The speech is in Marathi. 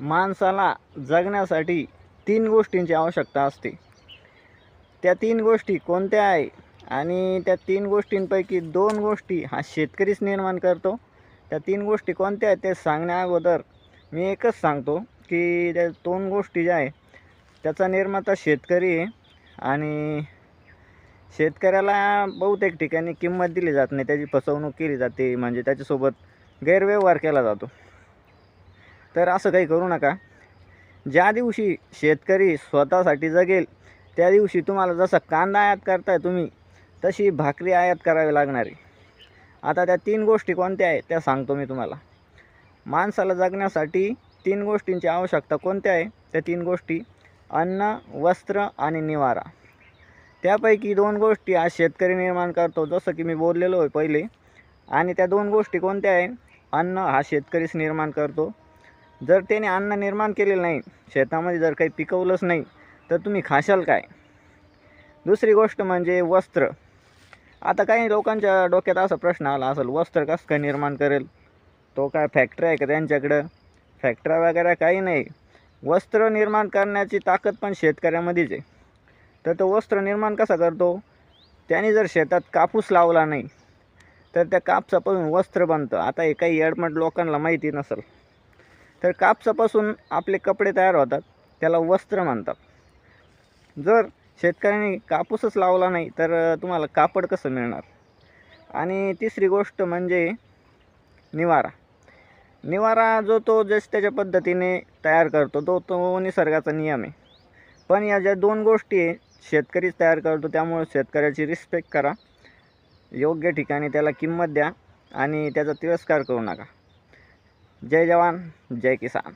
माणसाला जगण्यासाठी तीन गोष्टींची आवश्यकता असते. त्या तीन गोष्टी कोणत्या आहे? आणि त्या तीन गोष्टींपैकी दोन गोष्टी हा शेतकरीच निर्माण करतो. त्या तीन गोष्टी कोणत्या आहेत ते सांगण्या अगोदर मी एकच सांगतो की त्या दोन गोष्टी ज्या आहे त्याचा निर्माता शेतकरी आहे. आणि शेतकऱ्याला बहुतेक ठिकाणी किंमत दिली जात नाही. त्याची फसवणूक केली जाते. म्हणजे त्याच्यासोबत गैरव्यवहार केला जातो. तर असं काही करू नका. ज्या दिवशी शेतकरी स्वतःसाठी जगेल त्या दिवशी तुम्हाला जसा कांदा आयात करताय तुम्ही तशी भाकरी आयात करावी लागणार आहे. आता त्या तीन गोष्टी कोणत्या आहेत त्या सांगतो मी तुम्हाला. माणसाला जगण्यासाठी तीन गोष्टींची आवश्यकता कोणत्या आहे? त्या तीन गोष्टी अन्न वस्त्र आणि निवारा. त्यापैकी दोन गोष्टी आज शेतकरी निर्माण करतो जसं की मी बोललेलो आहे पहिले. आणि त्या दोन गोष्टी कोणत्या आहे अन्न हा शेतकरीच निर्माण करतो. जर त्याने अन्न निर्माण केलेलं नाही शेतामध्ये जर काही पिकवलंच नाही तर तुम्ही खाशाल काय? दुसरी गोष्ट म्हणजे वस्त्र. आता काही लोकांच्या डोक्यात असा प्रश्न आला असेल वस्त्र कसं काय निर्माण करेल? तो काय फॅक्टरी आहे का त्यांच्याकडं? फॅक्टऱ्या वगैरे काही नाही. वस्त्र निर्माण करण्याची ताकद पण शेतकऱ्यामध्येच आहे. तर तो वस्त्र निर्माण कसा करतो? त्याने जर शेतात कापूस लावला नाही तर त्या कापसापासून वस्त्र बनतं. आता हे काही एडमट लोकांना माहिती नसेल. तर कापसापासून आपले कपडे तयार होतात त्याला वस्त्र म्हणतात. जर शेतकऱ्यांनी कापूसच लावला नाही तर तुम्हाला कापड कसं मिळणार? आणि तिसरी गोष्ट म्हणजे निवारा. निवारा जो तो जस त्याच्या पद्धतीने तयार करतो तो तो निसर्गाचा नियम आहे. पण या ज्या दोन गोष्टी आहे शेतकरीच तयार करतो त्यामुळे शेतकऱ्याची रिस्पेक्ट करा. योग्य ठिकाणी त्याला किंमत द्या आणि त्याचा तिरस्कार करू नका. जय जवान जय किसान